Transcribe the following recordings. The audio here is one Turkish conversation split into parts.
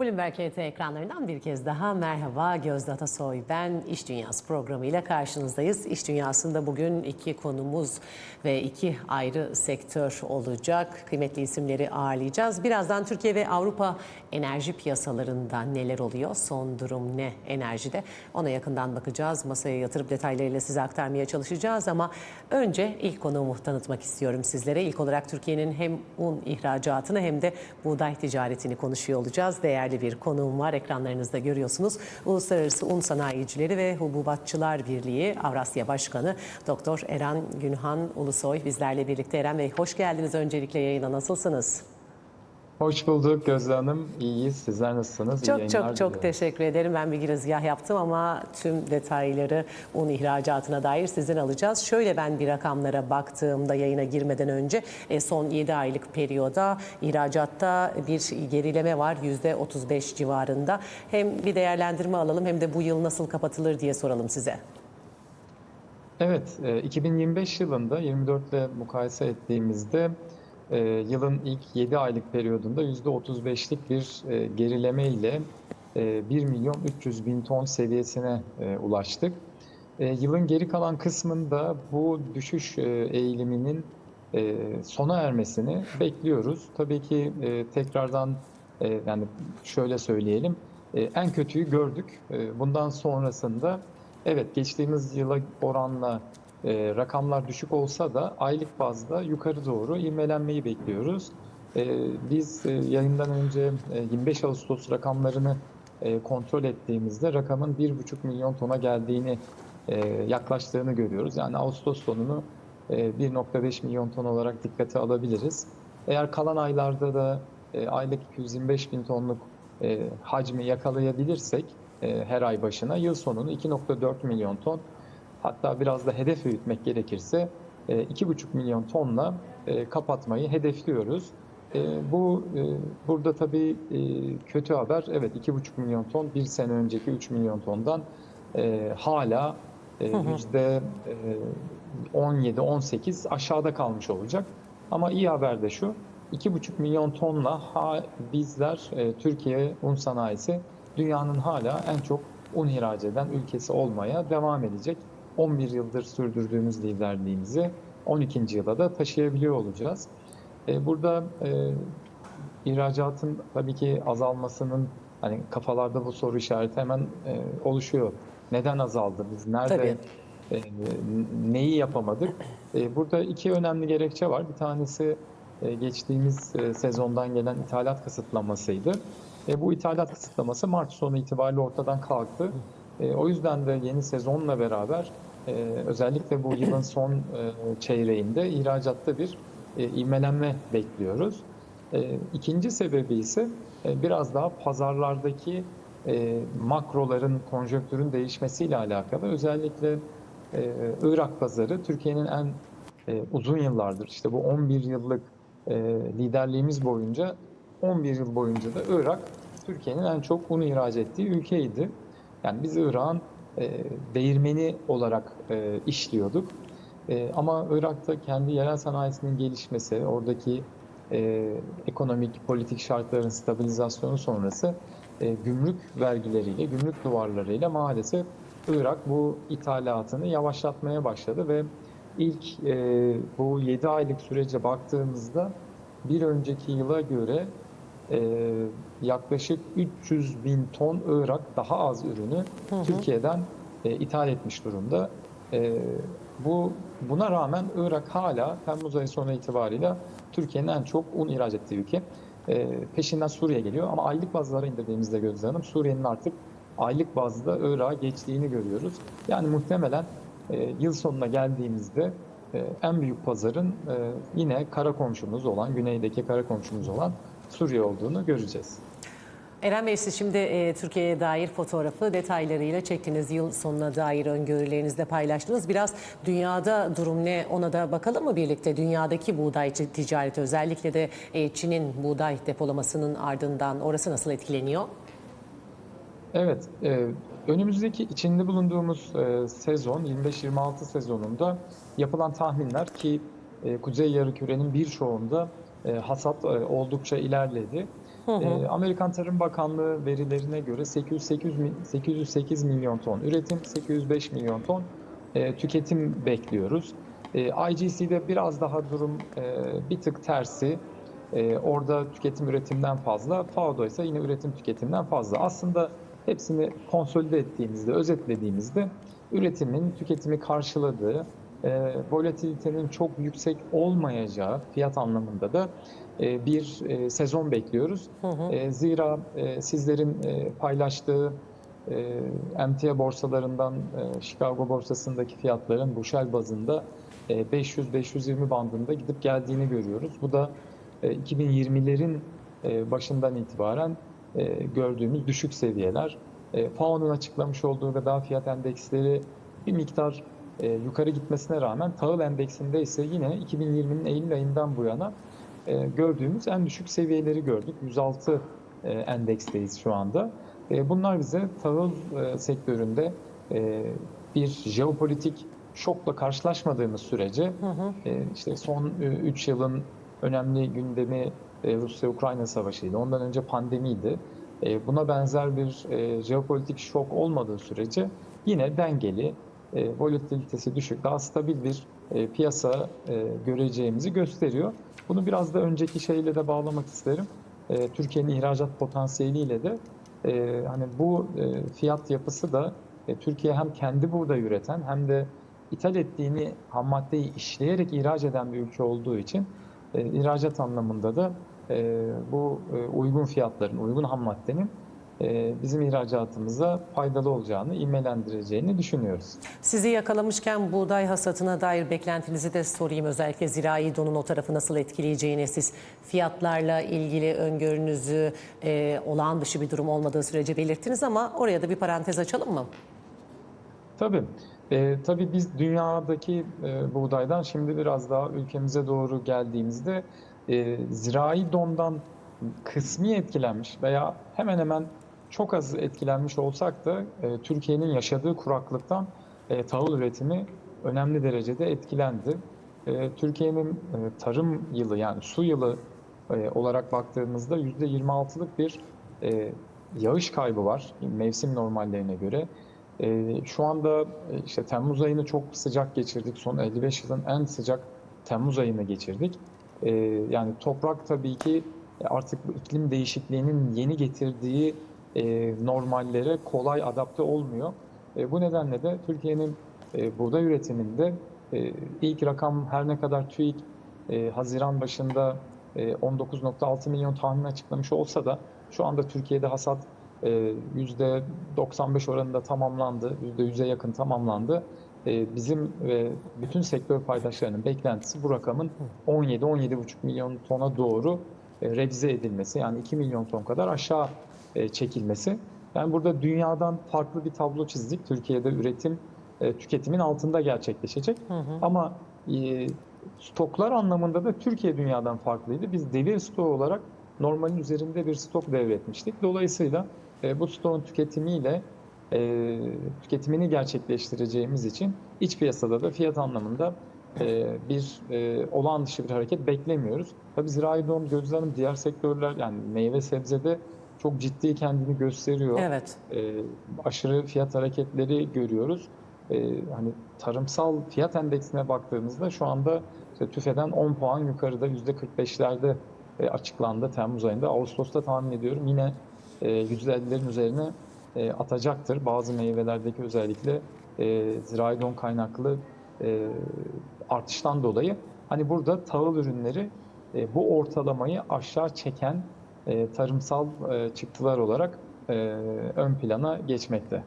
Bloomberg KT ekranlarından bir kez daha merhaba Gözde Atasoy. Ben İş Dünyası programıyla karşınızdayız. İş Dünyası'nda bugün iki konumuz ve iki ayrı sektör olacak. Kıymetli isimleri ağırlayacağız. Birazdan Türkiye ve Avrupa enerji piyasalarında neler oluyor? Son durum ne enerjide? Ona yakından bakacağız. Masaya yatırıp detaylarıyla size aktarmaya çalışacağız ama önce ilk konuğumu tanıtmak istiyorum sizlere. İlk olarak Türkiye'nin hem un ihracatını hem de buğday ticaretini konuşuyor olacağız. Değerli bir konuğum var ekranlarınızda görüyorsunuz. Uluslararası Un Sanayicileri ve Hububatçılar Birliği Avrasya Başkanı Doktor Eren Günhan Ulusoy bizlerle birlikte. Eren Bey hoş geldiniz öncelikle yayına. Nasılsınız? Hoş bulduk Gözde Hanım. İyiyiz. Sizler nasılsınız? İyi Çok yayınlar çok çok diliyorum. teşekkür ederim. Ben bir girizgah yaptım ama tüm detayları un ihracatına dair sizden alacağız. Şöyle ben bir rakamlara baktığımda yayına girmeden önce e, son 7 aylık periyoda ihracatta bir gerileme var %35 civarında. Hem bir değerlendirme alalım hem de bu yıl nasıl kapatılır diye soralım size. Evet, e, 2025 yılında 24 ile mukayese ettiğimizde e, yılın ilk 7 aylık periyodunda %35'lik bir e, gerileme ile e, 1 milyon 300 bin ton seviyesine e, ulaştık. E, Yılın geri kalan kısmında bu düşüş e, eğiliminin e, sona ermesini bekliyoruz. Tabii ki e, tekrardan e, yani şöyle söyleyelim, e, en kötüyü gördük. E, Bundan sonrasında evet geçtiğimiz yıla oranla e, rakamlar düşük olsa da aylık bazda yukarı doğru ivmelenmeyi bekliyoruz. E, Biz e, yayından önce e, 25 Ağustos rakamlarını e, kontrol ettiğimizde rakamın 1,5 milyon tona geldiğini e, yaklaştığını görüyoruz. Yani Ağustos sonunu e, 1.5 milyon ton olarak dikkate alabiliriz. Eğer kalan aylarda da e, aylık 225 bin tonluk e, hacmi yakalayabilirsek e, her ay başına yıl sonunu 2.4 milyon ton hatta biraz da hedef büyütmek gerekirse e, 2.5 milyon tonla e, kapatmayı hedefliyoruz. E, bu e, burada tabii e, kötü haber evet 2.5 milyon ton bir sene önceki 3 milyon tondan e, hala e, yüzde e, 17-18 aşağıda kalmış olacak. Ama iyi haber de şu 2,5 milyon tonla ha, bizler e, Türkiye un sanayisi dünyanın hala en çok un ihraç eden ülkesi olmaya devam edecek. 11 yıldır sürdürdüğümüz liderliğimizi 12. yıla da taşıyabiliyor olacağız. E, burada e, ihracatın tabii ki azalmasının hani kafalarda bu soru işareti hemen e, oluşuyor. Neden azaldı? Biz nerede Tabii. e, neyi yapamadık? E, burada iki önemli gerekçe var. Bir tanesi e, geçtiğimiz e, sezondan gelen ithalat kısıtlamasıydı. E, bu ithalat kısıtlaması Mart sonu itibariyle ortadan kalktı. E, o yüzden de yeni sezonla beraber e, özellikle bu yılın son e, çeyreğinde ihracatta bir e, bekliyoruz. E, ikinci sebebi ise e, biraz daha pazarlardaki e, makroların, konjonktürün değişmesiyle alakalı. Özellikle e, Irak pazarı Türkiye'nin en uzun yıllardır, işte bu 11 yıllık liderliğimiz boyunca 11 yıl boyunca da Irak Türkiye'nin en çok un ihraç ettiği ülkeydi. Yani biz Irak'ın e, değirmeni olarak e, işliyorduk. E, ama Irak'ta kendi yerel sanayisinin gelişmesi, oradaki e, ekonomik, politik şartların stabilizasyonu sonrası e, gümrük vergileriyle, gümrük duvarlarıyla maalesef Irak bu ithalatını yavaşlatmaya başladı ve ilk e, bu 7 aylık sürece baktığımızda bir önceki yıla göre yaklaşık 300 bin ton Irak daha az ürünü Türkiye'den e, ithal etmiş durumda. E, bu buna rağmen Irak hala Temmuz ayı sonu itibariyle Türkiye'nin en çok un ihraç ettiği ülke. E, peşinden Suriye geliyor ama aylık bazlara indirdiğimizde Gözde Hanım Suriye'nin artık aylık bazda Irak'a geçtiğini görüyoruz. Yani muhtemelen e, yıl sonuna geldiğimizde e, en büyük pazarın e, yine kara komşumuz olan, güneydeki kara komşumuz olan Suriye olduğunu göreceğiz. Eren Bey siz şimdi e, Türkiye'ye dair fotoğrafı detaylarıyla çektiniz. Yıl sonuna dair öngörülerinizi de paylaştınız. Biraz dünyada durum ne ona da bakalım mı birlikte? Dünyadaki buğday ticareti özellikle de e, Çin'in buğday depolamasının ardından orası nasıl etkileniyor? Evet, e, önümüzdeki içinde bulunduğumuz e, sezon 25-26 sezonunda yapılan tahminler ki e, Kuzey Yarımküre'nin birçoğunda e, hasat e, oldukça ilerledi. E, Amerikan Tarım Bakanlığı verilerine göre 808, mi- 808 milyon ton üretim, 805 milyon ton e, tüketim bekliyoruz. E, IGC'de biraz daha durum e, bir tık tersi. E, orada tüketim üretimden fazla, FAO'da ise yine üretim tüketimden fazla. Aslında hepsini konsolide ettiğimizde, özetlediğimizde üretimin tüketimi karşıladığı, e, volatilitenin çok yüksek olmayacağı fiyat anlamında da e, bir e, sezon bekliyoruz. E, zira e, sizlerin e, paylaştığı e, emtia borsalarından e, Chicago borsasındaki fiyatların bu Shell bazında e, 500-520 bandında gidip geldiğini görüyoruz. Bu da e, 2020'lerin e, başından itibaren e, gördüğümüz düşük seviyeler. E, FAO'nun açıklamış olduğu gıda fiyat endeksleri bir miktar e, yukarı gitmesine rağmen tahıl endeksinde ise yine 2020'nin Eylül ayından bu yana e, gördüğümüz en düşük seviyeleri gördük. 106 e, endeksteyiz şu anda. E, bunlar bize tahıl e, sektöründe e, bir jeopolitik şokla karşılaşmadığımız sürece e, işte son 3 yılın önemli gündemi e, Rusya-Ukrayna savaşıydı. Ondan önce pandemiydi. E, buna benzer bir e, jeopolitik şok olmadığı sürece yine dengeli, e, volatilitesi düşük, daha stabil bir e, piyasa e, göreceğimizi gösteriyor. Bunu biraz da önceki şeyle de bağlamak isterim. E, Türkiye'nin ihracat potansiyeliyle de e, hani bu e, fiyat yapısı da e, Türkiye hem kendi buğday üreten hem de ithal ettiğini ham maddeyi işleyerek ihraç eden bir ülke olduğu için e, ihracat anlamında da e, bu e, uygun fiyatların, uygun ham maddenin bizim ihracatımıza faydalı olacağını, ivmelendireceğini düşünüyoruz. Sizi yakalamışken buğday hasatına dair beklentinizi de sorayım. Özellikle zirai donun o tarafı nasıl etkileyeceğini siz fiyatlarla ilgili öngörünüzü e, olağan dışı bir durum olmadığı sürece belirttiniz ama oraya da bir parantez açalım mı? Tabii. E, tabii biz dünyadaki e, buğdaydan şimdi biraz daha ülkemize doğru geldiğimizde e, zirai dondan kısmi etkilenmiş veya hemen hemen çok az etkilenmiş olsak da e, Türkiye'nin yaşadığı kuraklıktan e, tahıl üretimi önemli derecede etkilendi. E, Türkiye'nin e, tarım yılı yani su yılı e, olarak baktığımızda %26'lık bir e, yağış kaybı var mevsim normallerine göre. E, şu anda e, işte Temmuz ayını çok sıcak geçirdik. Son 55 yılın en sıcak Temmuz ayını geçirdik. E, yani toprak tabii ki artık bu iklim değişikliğinin yeni getirdiği e, normallere kolay adapte olmuyor. E, bu nedenle de Türkiye'nin e, buğday üretiminde e, ilk rakam her ne kadar TÜİK e, Haziran başında e, 19.6 milyon tahmin açıklamış olsa da şu anda Türkiye'de hasat e, %95 oranında tamamlandı, %100'e yakın tamamlandı. E, bizim ve bütün sektör paydaşlarının beklentisi bu rakamın 17-17,5 milyon tona doğru e, revize edilmesi yani 2 milyon ton kadar aşağı e, çekilmesi. Yani burada dünyadan farklı bir tablo çizdik. Türkiye'de üretim e, tüketimin altında gerçekleşecek. Ama e, stoklar anlamında da Türkiye dünyadan farklıydı. Biz devir stoğu olarak normalin üzerinde bir stok devretmiştik. Dolayısıyla e, bu stoğun tüketimiyle e, tüketimini gerçekleştireceğimiz için iç piyasada da fiyat anlamında e, bir e, olağan dışı bir hareket beklemiyoruz. Tabii zirai Gözde Hanım diğer sektörler yani meyve sebzede çok ciddi kendini gösteriyor. Evet. E, aşırı fiyat hareketleri görüyoruz. E, hani tarımsal fiyat endeksine baktığımızda şu anda işte TÜFE'den 10 puan yukarıda %45'lerde e, açıklandı Temmuz ayında. Ağustos'ta tahmin ediyorum yine e, %50'lerin üzerine e, atacaktır. Bazı meyvelerdeki özellikle e, zirai don kaynaklı e, artıştan dolayı. Hani burada tahıl ürünleri e, bu ortalamayı aşağı çeken e, tarımsal e, çıktılar olarak e, ön plana geçmekte.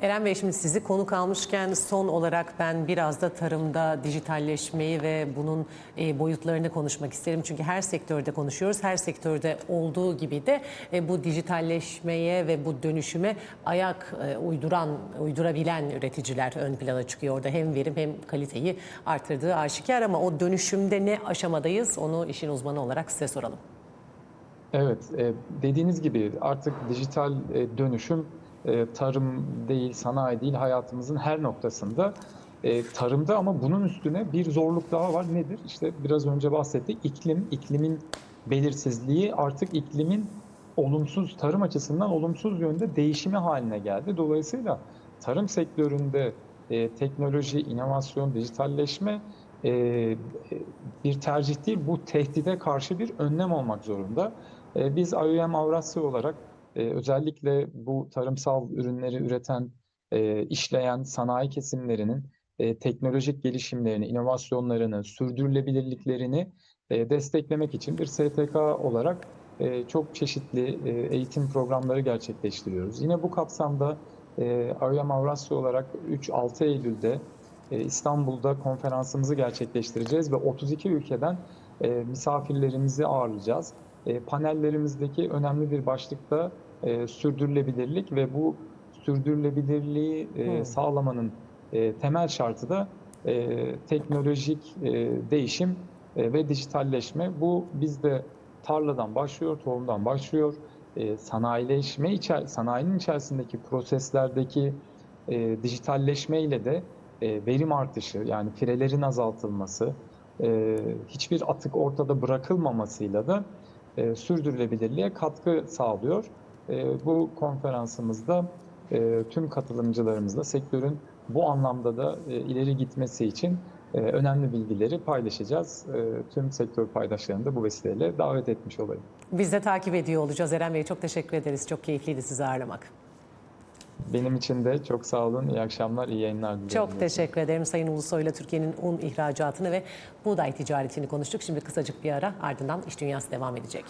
Eren Bey şimdi sizi konuk almışken son olarak ben biraz da tarımda dijitalleşmeyi ve bunun boyutlarını konuşmak isterim. Çünkü her sektörde konuşuyoruz. Her sektörde olduğu gibi de bu dijitalleşmeye ve bu dönüşüme ayak uyduran, uydurabilen üreticiler ön plana çıkıyor. Orada hem verim hem kaliteyi artırdığı aşikar ama o dönüşümde ne aşamadayız onu işin uzmanı olarak size soralım. Evet, e, dediğiniz gibi artık dijital e, dönüşüm e, tarım değil, sanayi değil hayatımızın her noktasında. Tarımda ama bunun üstüne bir zorluk daha var. Nedir? İşte biraz önce bahsettik. İklim, iklimin belirsizliği artık iklimin olumsuz tarım açısından olumsuz yönde değişimi haline geldi. Dolayısıyla tarım sektöründe teknoloji, inovasyon, dijitalleşme bir tercih değil, bu tehdide karşı bir önlem olmak zorunda. E, biz IOM Avrasya olarak e, özellikle bu tarımsal ürünleri üreten, e, işleyen sanayi kesimlerinin e, teknolojik gelişimlerini, inovasyonlarını, sürdürülebilirliklerini e, desteklemek için bir STK olarak e, çok çeşitli e, eğitim programları gerçekleştiriyoruz. Yine bu kapsamda e, IOM Avrasya olarak 3-6 Eylül'de e, İstanbul'da konferansımızı gerçekleştireceğiz ve 32 ülkeden e, misafirlerimizi ağırlayacağız. E, panellerimizdeki önemli bir başlıkta e, sürdürülebilirlik ve bu sürdürülebilirliği e, Hmm. sağlamanın e, temel şartı da e, teknolojik e, değişim e, ve dijitalleşme. Bu bizde tarladan başlıyor, tohumdan başlıyor. E, sanayileşme sanayinin içerisindeki proseslerdeki e, dijitalleşme ile de e, verim artışı yani firelerin azaltılması, e, hiçbir atık ortada bırakılmamasıyla da e, sürdürülebilirliğe katkı sağlıyor. Bu konferansımızda tüm katılımcılarımızla sektörün bu anlamda da ileri gitmesi için önemli bilgileri paylaşacağız. Tüm sektör paydaşlarını da bu vesileyle davet etmiş olayım. Biz de takip ediyor olacağız. Eren Bey çok teşekkür ederiz. Çok keyifliydi sizi ağırlamak. Benim için de çok sağ olun. İyi akşamlar, iyi yayınlar diliyorum. Çok teşekkür ederim Sayın Ulusoy'la Türkiye'nin un ihracatını ve buğday ticaretini konuştuk. Şimdi kısacık bir ara ardından iş dünyası devam edecek.